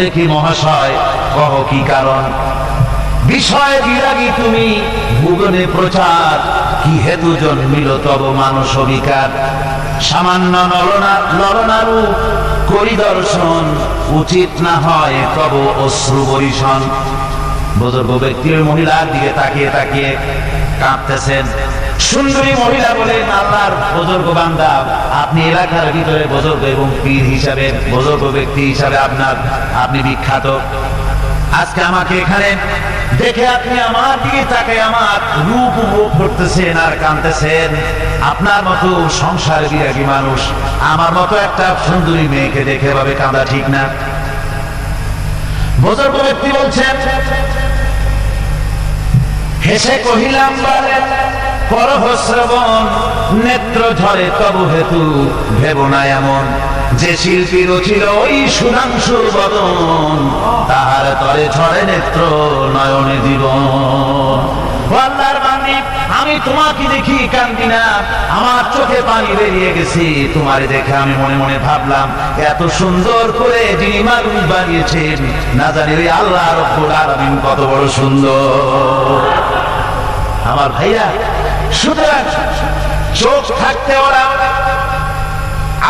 দেখি মহাশয়, কহ কি কারণ? বিষয় বিরাগী তুমি ভুবনে প্রচার, কি হেতু জন্মিল তব মানস বিকার সামান্য নরনা নরনারু পরিদর্শন উচিত না হয় তব অশ্রু বরিশন। বুজুর্গ ব্যক্তি ওই মহিলার দিকে তাকিয়ে তাকিয়ে কাঁদতেছেন সুন্দরী মহিলা বলেন আল্লাহর বুজুর্গ বান্দা, আপনি এলাকার ভিতরে বুজুর্গ এবং পীর হিসাবে, বুজুর্গ ব্যক্তি হিসাবে আপনার, আপনি বিখ্যাত। আজকে আমাকে এখানে দেখে আপনি আমার দিকে তাকে আমার রূপ উপভোগ করতেছেন আর কাঁদতেছেন। আপনার মতো সংসার বিরাগী মানুষ, আমার মতো একটা সুন্দরী মেয়েকে দেখে ভাবে কাঁদা ঠিক না। বুজুর্গ ব্যক্তি বলছেন হেসে কহিলাম, বলে পরহশ্রবণ নেত্র ঝরে তবু হেতু ভেবনা এমন, যে শিল্পী রচিল ওই সুধাংশু বদন, তাহার তরে ঝরে নেত্র নয়নে জীবন। আমি তোমাকে দেখি কান্দি না। আমার চোখে পানি বেরিয়ে গেছি। তোমারে দেখে আমি মনে মনে ভাবলাম, এত সুন্দর করে যিনি মানুষ বানিয়েছেন, না জানি ওই আল্লাহ রব্বুল আলামিন কত বড় সুন্দর। আমার ভাইরা, সুতরাং চোখ থাকতে ওরা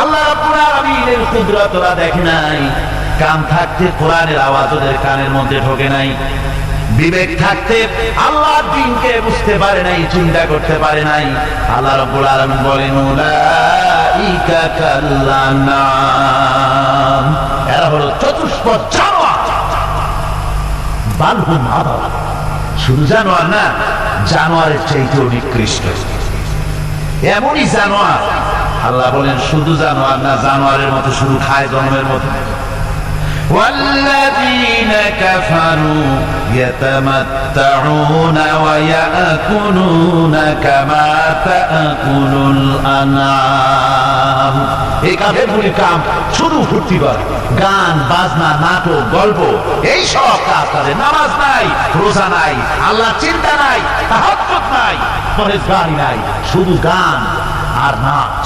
আল্লাহ রাব্বুল আলামিনের কুদরত ওরা দেখে নাই, কান থাকতে কোরআনের আওয়াজ ওদের কানের মধ্যে ঢোকে নাই। বিবেক থাকতে আল্লাহর দিনকে বুঝতে পারে নাই, চিন্তা করতে পারে নাই। আল্লাহ রাব্বুল আলামিন বলেন, উলাইকা কাল্লানাম এরা হলো চতুষ্পদ জানোয়ার। বালহুম আদা শুধু জানোয়ার না, জানোয়ারের চাইতেও নিকৃষ্ট। এমনই জানোয়ার। আল্লাহ বলেন, শুধু জানোয়ার না, জানোয়ারের মতো শুধু খায় জন্মের মতো। والذين كفروا يتمتعون ويأكلون كما تأكل الأنعام এই কাফের গুলি কাম শুধু ফুর্তি করে গান বাজনা নাটক গল্প এই সব কাজ তাদের নামাজ নাই রোজা নাই আল্লাহ চিন্তা নাই তাহাজ্জুদ নাই পরেজগারি নাই শুধু গান আর নাচ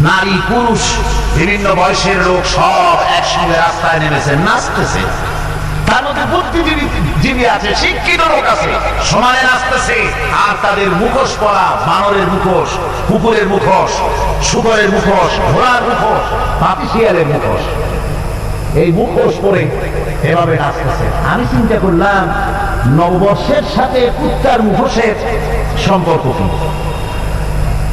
নারী, পুরুষ, বিভিন্ন বয়সের লোক সব একসঙ্গে রাস্তায় নেমেছে, নাচতেছে। আছে নাচতেছে মুখোশ মুখোশ মুখোশ, শুকরের মুখোশ মুখোশ মুখোশ। এই মুখোশ পরে আমি চিন্তা করলাম, নববর্ষের সাথে কুত্তার মুখোশের সম্পর্ক কি?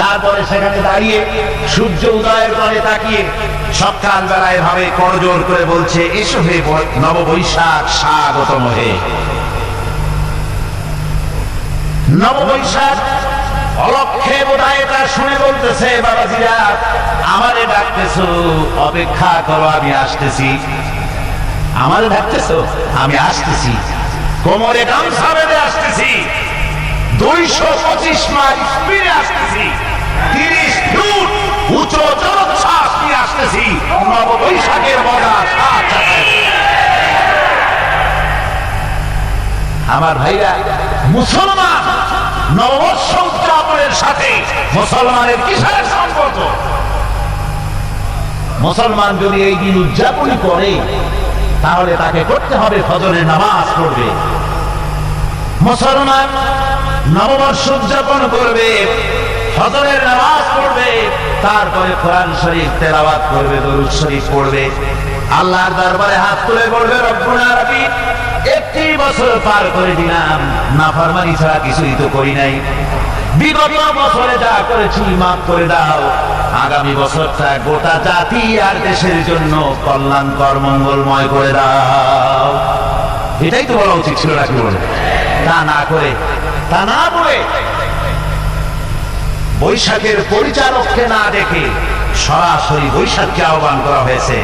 তারপরে সেখানে দাঁড়িয়ে সূর্য উদয়ের পরে তাকিয়ে সকাল বেলায় ভাবে করজোর করে বলছে, এসো হে নববৈশাখ, স্বাগতম হে। নববৈশাখ অলক্ষে বোধহয় শুনে বলতেছে, বাবাজিরা, আমারে ডাকতেছো, অপেক্ষা করো, আমি আসতেছি। আমারে ডাকতেছো? আমি আসতেছি। কোমরে গামছা বেঁধে আসতেছি। দুইশো পঁচিশ মাইল স্পিডে আসতেছি। আমার ভাইরা, মুসলমান নববর্ষ সাথে মুসলমানের কিসের সম্পর্ক? মুসলমান যদি এই দিন উদযাপন করে, তাহলে তাকে করতে হবে ফজরের নামাজ পড়বে। মুসলমান নববর্ষ উদযাপন করবে ফজরের নামাজ পড়বে, তারপরে কোরআন শরীফ তেলাওয়াত করবে, দরুদ শরীফ পড়বে। আল্লাহর দরবারে হাত তুলে বলবে, রব্বুল আলামিন, একটি বছর পার করে দিলাম। নাফরমানি ছাড়া কিছুই তো করি নাই। বিগত বছরে যা করেছি, মাফ করে দাও। আগামী বছরটা গোটা জাতি আর দেশের জন্য কল্যাণকর, মঙ্গলময় করে দাও। এটাই তো বলা উচিত ছিল নাকি বলে? তা না করে, তা না বলে বৈশাখের পরিচালককে না দেখে সরাসরি বৈশাখকে আহ্বান করা হয়েছে।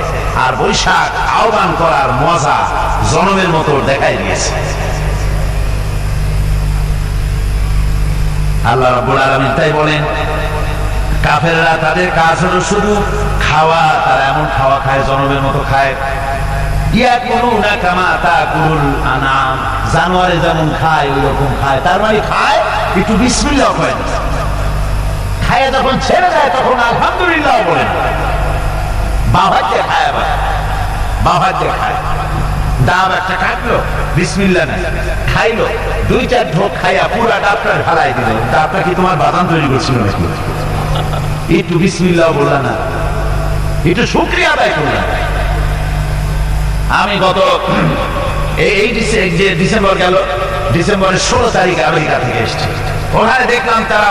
আর বৈশাখ আহ্বান করার মজা জনমের মতো দেখাই দিয়েছে। আল্লাহ রাব্বুল আলামিন তাই বলেন, কাফেররা তাদের কাজ হলো শুধু খাওয়া, তারা এমন খাওয়া খায় জনমের মতো খায়। জানোয়ারে যেমন খায় ওই রকম খায়। তার মানে খায়, একটু বিসমিল্লাহ হয় না খায় যখন ছেড়ে দেয়, তখন আলহামদুলিল্লাহ বলে। বাভাজ্যে খায় ডাব একটা কাটলো বিসমিল্লা না খাইলো দুই চার ঢোক খাইয়া পুরা দিল। ডাবটা কি তোমার বাদাম তৈরি করছিল নাকি? একটু বললা না। একটু শুক্রিয়া আদায় আমি গত এই যে ডিসেম্বর গেল, ডিসেম্বরের ষোলো তারিখ আমেরিকা থেকে এসেছি। ওখানে দেখলাম তারা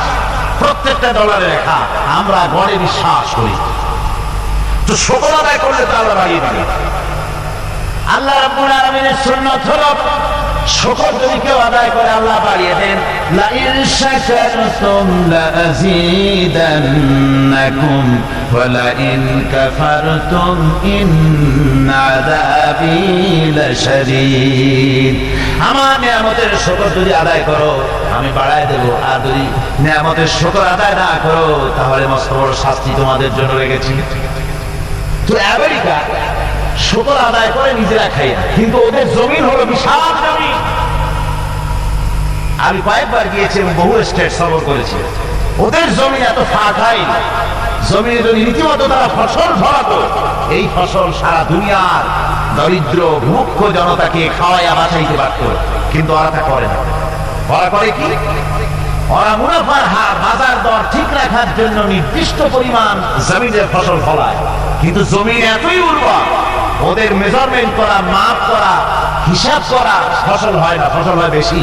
প্রত্যেকটা ডলারে লেখা আমরা গড়ে বিশ্বাস করি। তো সকল আদায় করলে তো আল্লাহ বাড়িয়ে দিবে আল্লাহ রব্বুল আলমিনের সুন্নত হলো শুকর যদি কেউ আদায় করে আল্লাহ বাড়িয়ে দেন। লা ইন শাকারতুম লা আযীদান্নাকুম ওয়া লা ইন কাফারতুম ইন আযাবি লাশাদীদ। আমার নিয়ামতের শুকর যদি আদায় করো আমি বাড়ায় দেব। আর যদি নিয়ামতের শুকর আদায় না করো তাহলে মস্ত বড় শাস্তি তোমাদের জন্য রেখেছি। তো আমেরিকা শুকর আদায় করে নিজেরা খাই না কিন্তু ওদের জমিন হলো বিশাল জমি। আমি কয়েকবার গিয়েছি বহু স্টেট সফর করেছি। ওদের জমি এত ফাঁকাই জমিনে যদি রীতিমতো তারা ফসল ফলাতো, এই ফসল সারা দুনিয়ার দরিদ্র মুখ্য জনতাকে খাওয়াইয়া বাঁচাইতে পারত। কিন্তু ওরা তা করে না। ওরা করে কি? ওরা মুনাফার হার, বাজার দর ঠিক রাখার জন্য নির্দিষ্ট পরিমাণ জমিনের ফসল ফলায়। কিন্তু জমি এতই উর্বর ওদের মেজারমেন্ট করা মাপ করা, হিসাব করা, ফসল হয় না, ফসল হয় বেশি।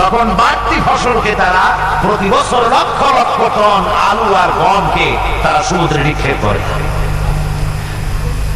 তখন বাড়তি ফসলকে তারা প্রতি বছর লক্ষ লক্ষ টন আলু আর গমকে তারা সমুদ্রে নিক্ষেপ করে।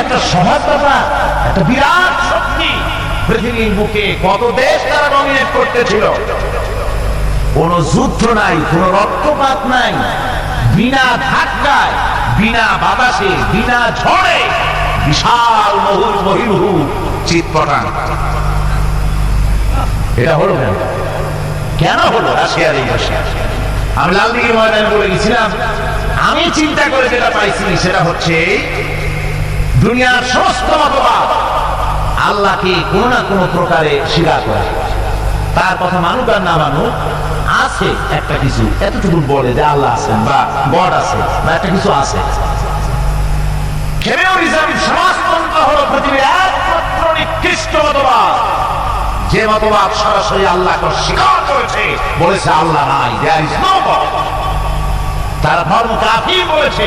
একটা একটা বিরাট শক্তি পৃথিবীর কত দেশ তারা ডমিনেট করতেছিল। কোন যুদ্ধ নাই, কোন রক্তপাত নাই, বিনা ধাক্কায়, বিনা বাতাসে, বিনা ঝড়ে বিশাল মহুল মহিমহু চিৎপটান এটা হলো কেন? কেন হলো রাশিয়ার এই রাশিয়া আমি লালদিঘি ময়দানে বলে গেছিলাম, আমি চিন্তা করে যেটা পাইছি সেটা হচ্ছে দুনিয়ার সমস্ত মতবাদ আল্লাহকে কোনো না কোনো প্রকারে স্বীকার করে। তার কথা মানুক আর না মানুক, আছে একটা কিছু। এতটুকু বলে যে আল্লাহ আছেন বা গড আছে বা একটা কিছু আছে। খেমেউরিজমের সমাজতন্ত্র হলো পৃথিবীর একমাত্র নিকৃষ্ট মতবাদ। যে মতবাদ সরাসরি আল্লাহকে স্বীকার করেছে, বলেছে আল্লাহ নাই দেয়ার ইজ নো তার ধর্ম কাফি বলেছে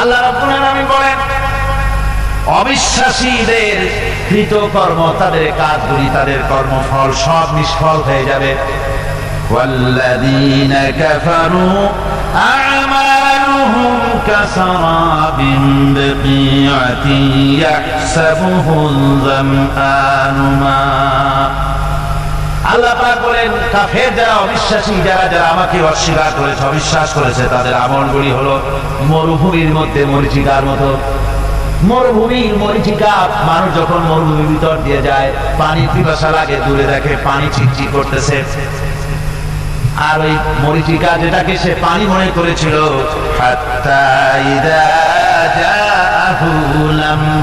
আল্লাহ রাব্বুল আলামিন বলেন অবিশ্বাসীদের কৃতকর্ম তাদের কাজগুলি তাদের কর্মফল সব নিষ্ফল হয়ে যাবে والذين كفروا أعمالهم كسراب بقيعة يحسبه الظمآن ماء আল্লাহ বলেন, কাফের যারা অবিশ্বাসী, যারা যারা আমাকে অস্বীকার করেছে, অবিশ্বাস করেছে, তাদের আমলগুলি হলো মরুভূমির মধ্যে মরিচিকার মতো। মরুভূমির মরিচিকা, মানুষ যখন মরুভূমির ভিতর দিয়ে যায় পানি পিপাসা লাগে, দূরে দেখে পানি চিকচিক করতেছে। আর ওই মরিচিকা যেটাকে সে পানি মনে করেছিল, হাত্তা ইদা জাআহু লাম ইয়াজিদহু শাইআ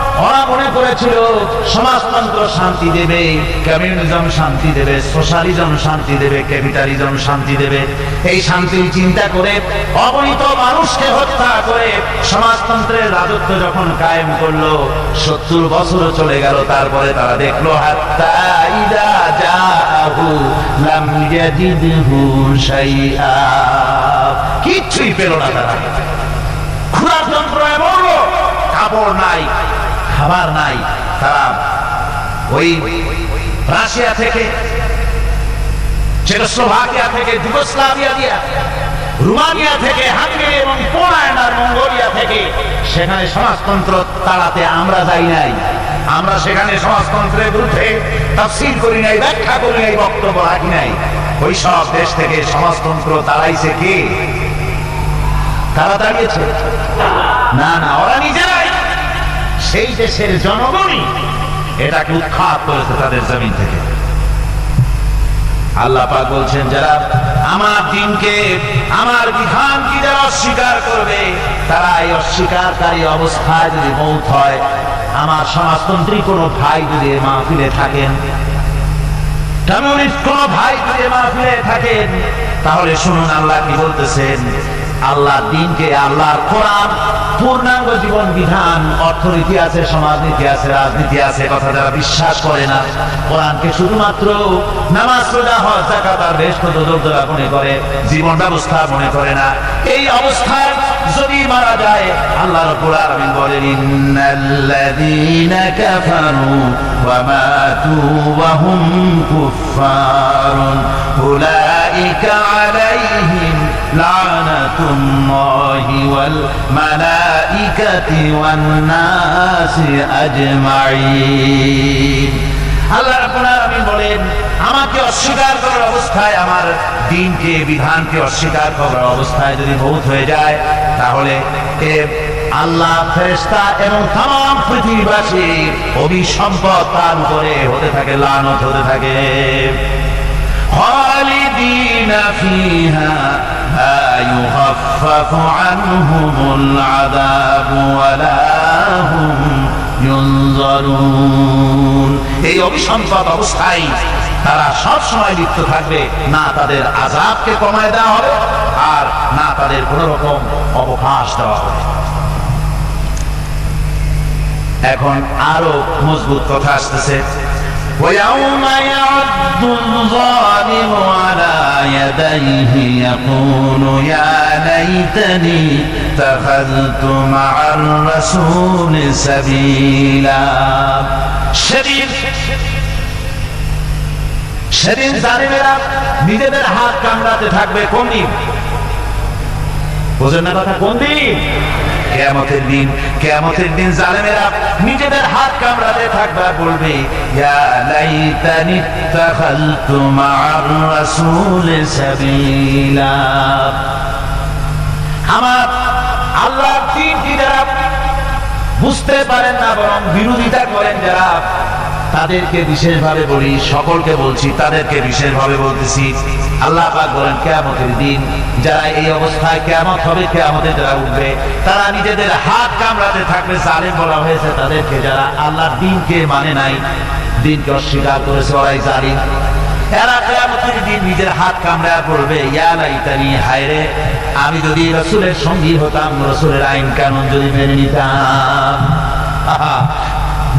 ওরা মনে করেছিল, সমাজতন্ত্র শান্তি দেবে, কমিউনিজম শান্তি দেবে, সোশ্যালিজম শান্তি দেবে, ক্যাপিটালিজম শান্তি দেবে। এই শান্তির চিন্তা করে অবহিত মানুষকে হত্যা করে সমাজতন্ত্রের রাজত্ব যখন কায়েম করল, সত্তর বছর চলে গেল, তারপরে তারা দেখল, হাত্তা কিচ্ছুই পেল না তারা। ক্ষুধার যন্ত্রণায় মরলো, কাপড় নাই খাবার নাই, তারা ওই রাশিয়া থেকে সমাজতন্ত্রের করি নাই, ব্যাখ্যা করি নাই, বক্তব্য রাখি নাই। ওই দেশ থেকে সমাজতন্ত্র তাড়াইছে কে? তারা দাঁড়িয়েছে। না না, ওরা নিজেরাই সেই দেশের জনগণই এটাকে উৎখাত করেছে তাদের জমিন থেকে। আল্লাহ পাক বলছেন, যারা আমার দিনকে, আমার বিধান কি যারা অস্বীকার করবে, তারা এই অস্বীকারী অবস্থায় যদি মৌত হয়, আমার সমাজতন্ত্রী কোনো ভাই যদি মাহফিলে থাকেন, কমিউনিস্ট কোন ভাই যদি মাহফিলে থাকেন, তাহলে শুনুন আল্লাহ কি বলতেছেন আল্লাহ দিনকে আল্লাহর কোরআন, পূর্ণাঙ্গ জীবন বিধান, অর্থনীতি আছে, সমাজনীতি আছে, রাজনীতি আছে, কথা যারা বিশ্বাস করে না, কোরআনকে শুধুমাত্র নামাজ, রোজা, হজ জাকাত আর বেশ কত দোদরা মনে করে, জীবন ব্যবস্থা মনে করে না। এই অবস্থায় যদি মারা যায়, আল্লাহ রাব্বুল আলামিন বলেন, ইন্নাল্লাযীনা কাফারু ওয়া মাতু ওয়া হুম কুফফারুন। উলাইকা আলাইহিম ওয়াল মালাইকাতি ওয়ান নাসি আজমাইন আল্লাহ বলেন, আমাকে অস্বীকার করার অবস্থায়, আমার দিনকে, বিধানকে অস্বীকার করার অবস্থায় যদি বহুত হয়ে যায়, তাহলে আল্লাহ ফেরেশতা এবং তাম পৃথিবীবাসী অভিসম্পদ তার উপরে হতে থাকে, লানত হতে থাকে। خالدين فيها لا يخفف عنهم العذاب ولا هم ينظرون এই অভিসম্পদ অবস্থায় তারা সব সময় লিপ্ত থাকবে না তাদের আজাবকে কমায় দেওয়া হবে আর না তাদের কোন রকম অবকাশ দেওয়া হবে এখন আরো মজবুত কথা আসতেছে ويوم يعض الظالم على يديه يقول يا ليتني اتخذت مع الرسول سبيلا সেদিন সেদিন জালিমেরা নিজেদের হাত কামড়াতে থাকবে কোন দিন বোঝেন না কথা কোন দিন কেয়ামতের দিন কেয়ামতের দিন জালেমেরা নিজেদের হাত কামড়াতে থাকবে, বলবে, ইয়া লাইতানি তাখালতু মা'আর রাসূল সাবিলা। আমার আল্লাহর দিনটি যারা বুঝতে পারেন না, বরং বিরোধিতা করেন যারা তাদেরকে বিশেষভাবে বলি, সকলকে বলছি, তাদেরকে বিশেষভাবে বলতেছি, আল্লাহ পাক বলেন, কেয়ামতের দিন যারা এই অবস্থায় কেয়ামত হবে কেয়ামতে যারা উঠবে। তারা নিজেদের হাত কামড়াতে থাকবে, জালেম বলা হয়েছে তাদেরকে যারা আল্লাহর দিনকে মানে নাই, দিনকে অস্বীকার করেছে, ওরাই জালিম। এরা কেয়ামতের দিন নিজের হাত কামড়া করবে ইয়া লাইতানি হায়রে আমি যদি রসুলের সঙ্গী হতাম, রসুলের আইন কানুন যদি মেনে নিতাম।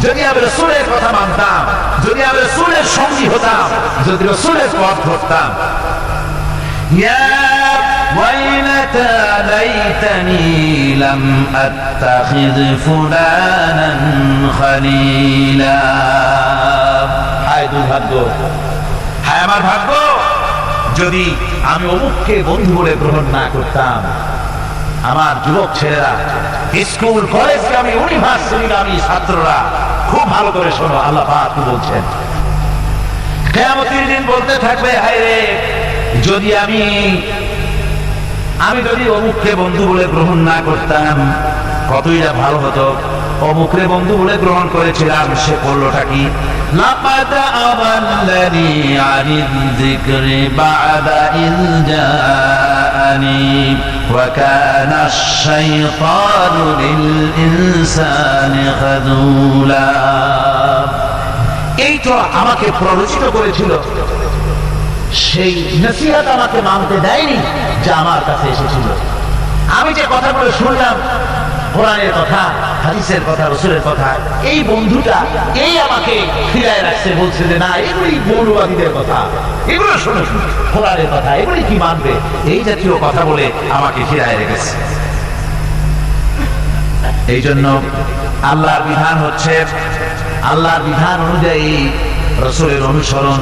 যদি আমি রসুলের কথা মানতাম যদি আমি রসুলের সঙ্গী হতাম যদি রসুলের পথ ধরতাম يا ويلتى ليتني لم أتخذ فلانا خليلا হায় দুর্ভাগ্য হায় আমার ভাগ্য যদি আমি অমুককে বন্ধু বলে গ্রহণ না করতাম আমার যুবক ছেলেরা স্কুল কলেজ আমি ইউনিভার্সিটি আমি ছাত্ররা খুব ভালো করে শোনো, আল্লাহ পাক বলছেন? কেয়ামতের দিন বলতে থাকবে, হায় রে, যদি আমি আমি যদি অমুককে বন্ধু বলে গ্রহণ না করতাম, কতই না ভালো হতো। অমুকরে বন্ধু বলে গ্রহণ করেছিলাম, সে করলোটা কি? এই তো আমাকে প্ররোচিত করেছিল। সেই নসিহত আমাকে মানতে দেয়নি যা আমার কাছে এসেছিল। আমি যে কথাগুলো শুনলাম কোরআনের কথা, হাদিসের কথা, রসুলের কথা, এই বন্ধুটা, এই আমাকে ফিরায় রাখছে, বলছে যে, না, এগুলি মৌলবাদীদের কথা। এগুলো শোনো, কোরআনের কথা, এগুলি কি মানবে? এই জাতীয় কথা বলে আমাকে ফিরায় রেখেছে। এই জন্য আল্লাহর বিধান হচ্ছে, আল্লাহর বিধান অনুযায়ী রসুলের অনুসরণ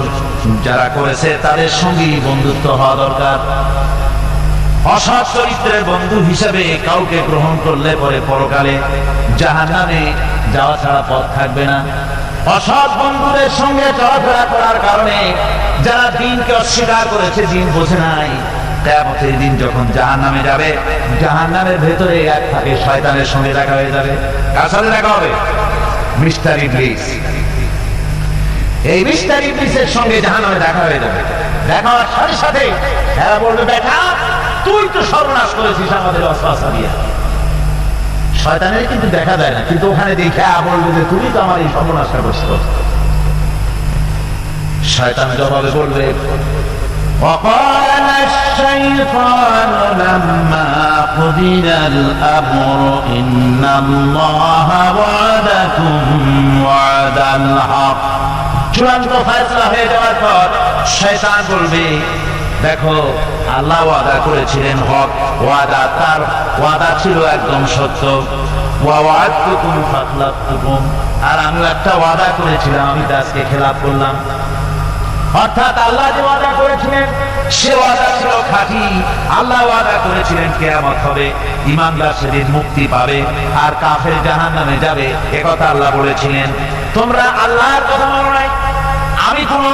যারা করেছে, তাদের সঙ্গেই বন্ধুত্ব হওয়া দরকার। অসৎ চরিত্রের বন্ধু হিসেবে কাউকে গ্রহণ করলে পরে পরকালে জাহান নামে যাওয়া ছাড়া পথ থাকবে না। অসৎ বন্ধুদের সঙ্গে চলাফেরা করার কারণে যারা দিনকে অস্বীকার করেছে, দিন বোঝে নাই। দিন যখন জাহান নামে যাবে জাহান নামের ভেতরে এক থাকে শয়তানের সঙ্গে দেখা হয়ে যাবে। কার সাথে দেখা হবে? মিস্টার ইবলিস। এই মিস্টার ইবলিসের সঙ্গে জাহান্নামে দেখা হয়ে যাবে। দেখা হওয়ার সাথে সাথে বলবে তুই তো সর্বনাশ করেছিস আমাদের অশ্বাসা দিয়ে শয়তানের কিন্তু দেখা যায় না কিন্তু ওখানে দেখে বলবে যে তুমি তো আমার এই সর্বনাশটা করছো শয়তান জবাবে বলবে وقال الشيطان لما قضي الأمر إن الله وعدكم وعد الحق চূড়ান্ত ফয়সলা হয়ে যাওয়ার পর শয়তান বলবে দেখো, আল্লাহ ওয়াদা করেছিলেন হক, ওয়াদা তার, ওয়াদা ছিল একদম সত্য। আর আমি একটা ওয়াদা করেছিলাম, আমি আজকে খেলাপ করলাম। অর্থাৎ আল্লাহ যে ওয়াদা করেছিলেন, সে ওয়াদা ছিল খাঁটি। আল্লাহ ওয়াদা করেছিলেন, কেয়ামত হবে। ইমানদার সেদিন মুক্তি পাবে, আর কাফের জাহান নামে যাবে একথা আল্লাহ বলেছিলেন। তোমরা আল্লাহর কথা মানো নাই? আমি কোন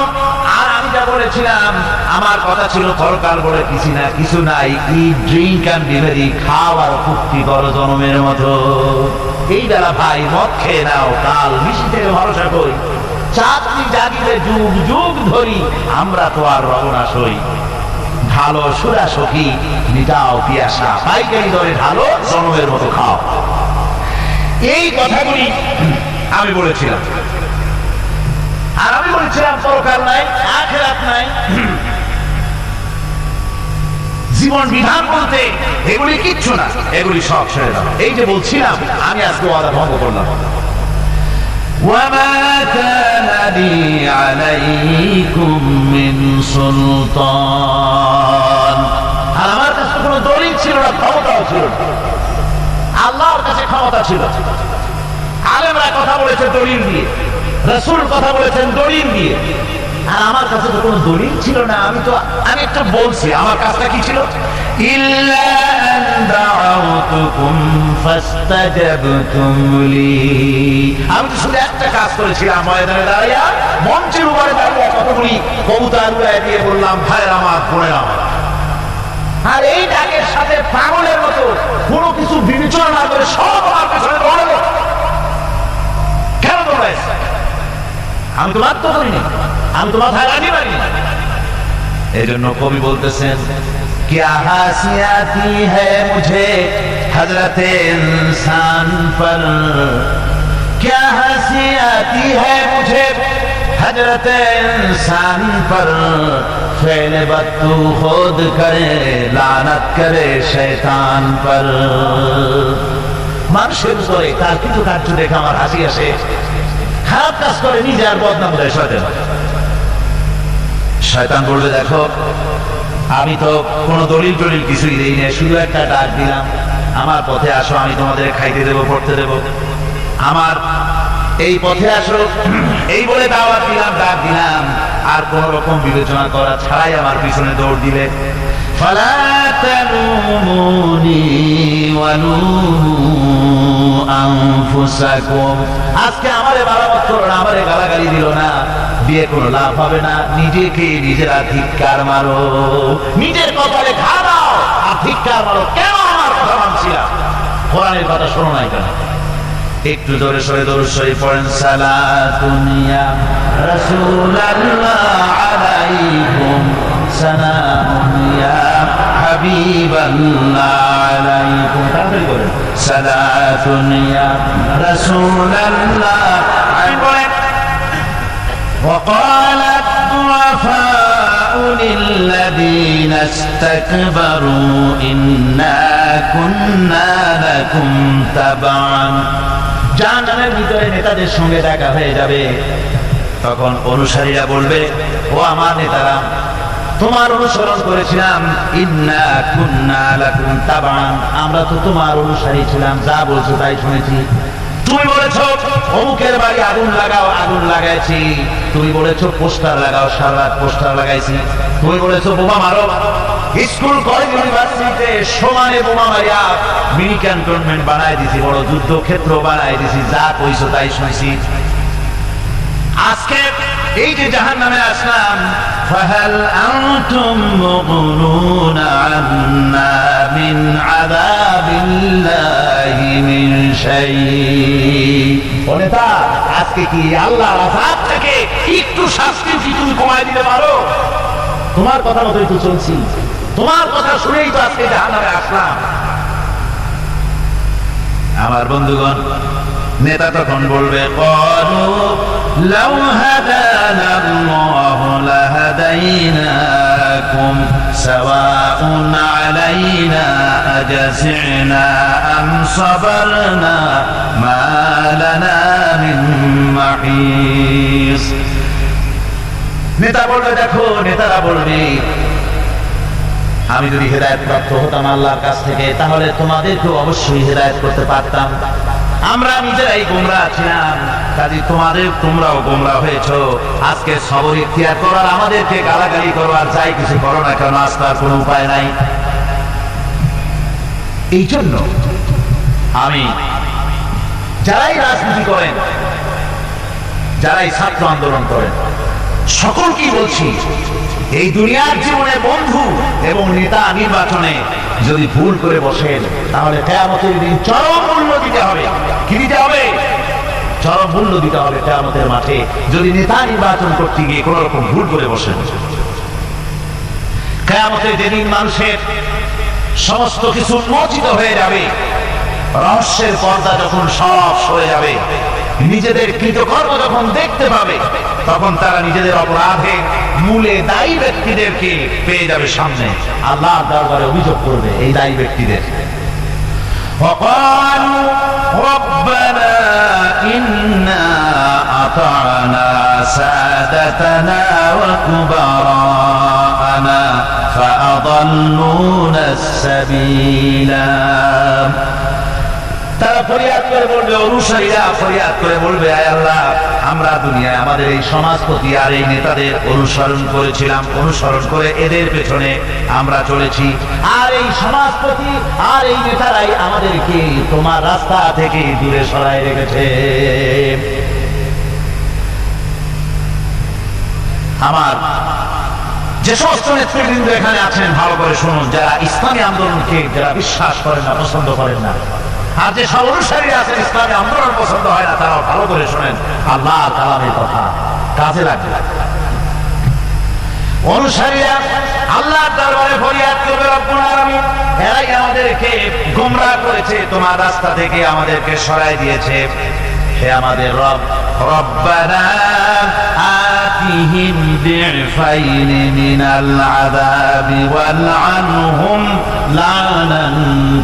যা বলেছিলাম, আমার কথা ছিল বলে কিছু না, কিছু নাই। ড্রিঙ্ক অ্যান্ড বিভেরি খাও আর ফুক্তি করো জনমের এই বেলা ভাই, মদ খেয়ে নাও, কাল থেকে ভরসা করি। যুগ যুগ ধরি, আমরা তো আর রবনা সই। ঢালো সুরা সখী মিটাও পিয়াসা। পাইকারি দরে ঢালো জনমের মতো খাও। এই কথাগুলি আমি বলেছিলাম। আর আমি বলেছিলাম পরকাল নাই আখেরাত নাই জীবন বিধান বলতে এগুলি কিচ্ছু না এগুলি সব ছেড়ে দাও এই যে বলছিলাম আমি আজকে ওয়াদা ভঙ্গ করলাম وما كان لي عليكم من سلطان আর আমার কাছে তো কোনো দলিল ছিল না ক্ষমতাও ছিল না আল্লাহর কাছে ক্ষমতা ছিল আলেমরা কথা বলেছে দলিল দিয়ে রসুল কথা বলেছেন দলিল দিয়ে। আর আমার কাছে তো কোনো দলিল ছিল না, আমি তো আমি একটা বলছি আমার কাজটা কি ছিল? আমি তো শুধু একটা কাজ মঞ্চের উপরে দিয়ে বললাম আর এই ডাকের সাথে পাগলের মতো কোনো কিছু বিবেচনা না করে সব আমার পেছনে আমি তো বাধ্য করিনি আমি তো মাথায় রাখি পারি এই জন্য কবি বলতেছেন क्या हासियाती है मुझे हजरत इंसान पर क्या हंसी आती है मुझे हजरत इंसान पर फेल बत्तू खुद करे लानत करे शैतान पर মানুষের উপরে তার কিছু কার্য দেখে আমার হাসি আসে খারাপ কাজ করে, নিজে আর বদনাম দেয় শয়তান শয়তান বলবে, দেখো, আমি তো কোনো দলিল টলিল কিছুই দেই না শুধু একটা ডাক দিলাম। আমার পথে আসো, আমি তোমাদের খাইতে দেবো, পড়তে দেবো। আমার এই পথে আসো, এই বলে দাওয়াত দিলাম, ডাক দিলাম। আর কোন রকম বিবেচনা করা ছাড়াই আমার পিছনে দৌড় দিলে ফালা তালুমুনি ওয়ালুমু আনফুসাকুম আজকে আমারে করো না, আমারে গালাগালি দিল না। দিয়ে কোনো লাভ হবে না। নিজেকে নিজেরা ধিক্কার মারো। নিজের কপালে ঘা দাও। ধিক্কার মারো। কেন আমার কথা মানছিলা কোরআনের কথা শোনো নাই কেন একটু জোরে সরে দৌড় সরে পড়েন সালাতুনিয়া রাসূলুল্লাহ আলাইকুম। সালামুনিয়া হাবিবাল্লাহ আলাইকুম তাড়াতাড়ি করেন সালাতুনিয়া রাসূলুল্লাহ পড়েন وقال الضعفاء للذين استكبروا إنا كنا لكم تبعا জাহান্নামের ভিতরে নেতাদের সঙ্গে দেখা হয়ে যাবে তখন অনুসারীরা বলবে ও আমার নেতারা তোমার অনুসরণ করেছিলাম। ইন্না কুন্না লাকুম তাবান আমরা তো তোমার অনুসারী ছিলাম, যা বলছো তাই শুনেছি। তুমি বলেছ, অমুকের বাড়ি আগুন লাগাও, আগুন লাগাইছি। তুমি বলেছ, পোস্টার লাগাও, সারা পোস্টার লাগাইছি। তুমি বলেছ, বোমা মারো। স্কুল, কলেজ, ইউনিভার্সিটিতে সমানে বোমা মারিয়া মিনি ক্যান্টনমেন্ট বানাই দিছি, বড় যুদ্ধক্ষেত্র বানাই দিছি, যা কইছো তাই শুনছি। আজকে এই যে জাহান নামে আসলাম فهل أنتم مغنون عنا من عذاب الله من شيء বলে তা আজকে কি আল্লাহর আযাব থেকে একটু শাস্তি কি তুমি কমায় দিতে পারো তোমার কথা মতোই তো চলছি তোমার কথা শুনেই তো আজকে জাহান্নামে আসলাম আমার বন্ধুগণ নেতা তখন বলবে قالوا لو هدانا الله لهديناكم لكم سواء علينا أجزعنا أم صبرنا ما لنا من محيص নেতা বলবে দেখো নেতারা বলবে আমি যদি হেদায়ত প্রাপ্ত হতাম আল্লাহর কাছ থেকে তাহলে তোমাদেরকেও অবশ্যই হেদায়ত করতে পারতাম আমরা নিজেরাই গোমরা ছিলাম। কাজে, তোমাদের তোমরাও গোমরা হয়েছ। আজকে সবর ইতিহার করার আমাদেরকে গালাগালি করবার যাই কিছু করো না কেন আস্তার কোনো উপায় নাই। এই জন্য আমি, যারাই রাজনীতি করেন, যারাই ছাত্র আন্দোলন করেন, সকলকেই বলছি, এই দুনিয়ার জীবনে বন্ধু এবং নেতা নির্বাচনে যদি ভুল করে বসেন, তাহলে কেয়ামতের দিন চরম মূল্য দিতে হবে। চরম মূল্য দিতে হবে কেয়ামতের মাঠে। যদি নেতা নির্বাচন করতে গিয়ে কোন রকম ভুল করে বসেন। যেদিন মানুষের সমস্ত কিছু উন্মোচিত হয়ে যাবে, রহস্যের পর্দা যখন সব সরে যাবে, নিজেদের কৃতকর্ম যখন দেখতে পাবে, তখন তারা নিজেদের অপরাধে মূলে দায়ী ব্যক্তিদেরকে পেয়ে যাবে সামনে। আল্লাহ দরবারে অভিযোগ করবে, এই দায়ী ব্যক্তিদের। وقالوا ربنا إنا أطعنا سادتنا وكبراءنا فأضلونا السبيلا. তারা ফরিয়াদ করে বলবে, অনুসারীরা ফরিয়াদ করে বলবে, আয় আল্লাহ, আমরা দুনিয়ায় আমাদের এই সমাজপতি আর এই নেতাদের অনুসরণ করেছিলাম, অনুসরণ করে এদের পেছনে আমরা চলেছি। আর এই সমাজপতি আর এই নেতারাই আমাদেরকে তোমার রাস্তা থেকে দূরে সরাই রেখেছে। আমার যে সমস্ত নেতৃবৃন্দ এখানে আছেন, ভালো করে শুনুন, যারা ইসলামী আন্দোলনকে, যারা বিশ্বাস করেন না, পছন্দ করেন না আর যে সব অনুসারী আছেন ইসলামী আন্দোলন পছন্দ হয় না, তারাও ভালো করে শোনেন। আল্লাহ কালামের কথা কাজে লাগবে করেছে, তোমার রাস্তা আমাদেরকে সরাই দিয়েছে। আমাদের রব, রব্বানা আতিহিম বি'ফাইন মিনাল আযাবি ওয়ালআনহুম লানান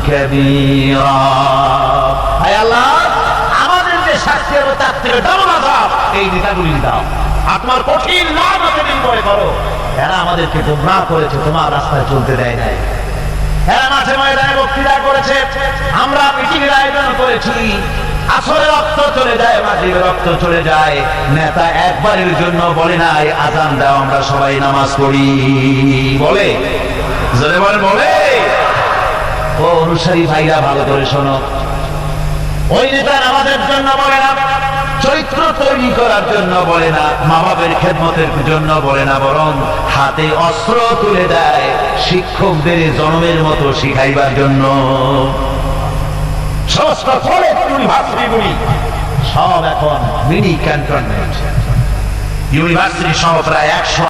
কাবীরা হে আল্লাহ, আমাদের যে শাস্তি হবে তার থেকে ডবল আযাব, এই নেতাগুলি দাও। আপনার কঠিন লানত দিন করে করো। এরা আমাদেরকে গোমরাহ করেছে, তোমার রাস্তায় চলতে দেয় নাই। এরা মাঠে ময়দানে বক্তৃতা করেছে, আমরা মিটিং আয়োজন করেছি। আসলে রক্ত চলে যায় মাটির রক্ত চলে যায়। নেতা একবারের জন্য বলে নাই, আজান দাও, আমরা সবাই নামাজ পড়ি। বলে? বলে? ও অনুসারী ভাইরা, ভালো করে শোনো। ওই নেতা আমাদের জন্য বলে না, চরিত্র তৈরি করার জন্য বলে না, মা বাপের খেদমতের জন্য বলে না, বরং হাতে অস্ত্র তুলে দেয় শিক্ষকদের জন্মের মতো শিখাইবার জন্য। সব এখন মিনি ক্যান্টনমেন্ট। ইউনিভার্সিটি সহ প্রায় একশো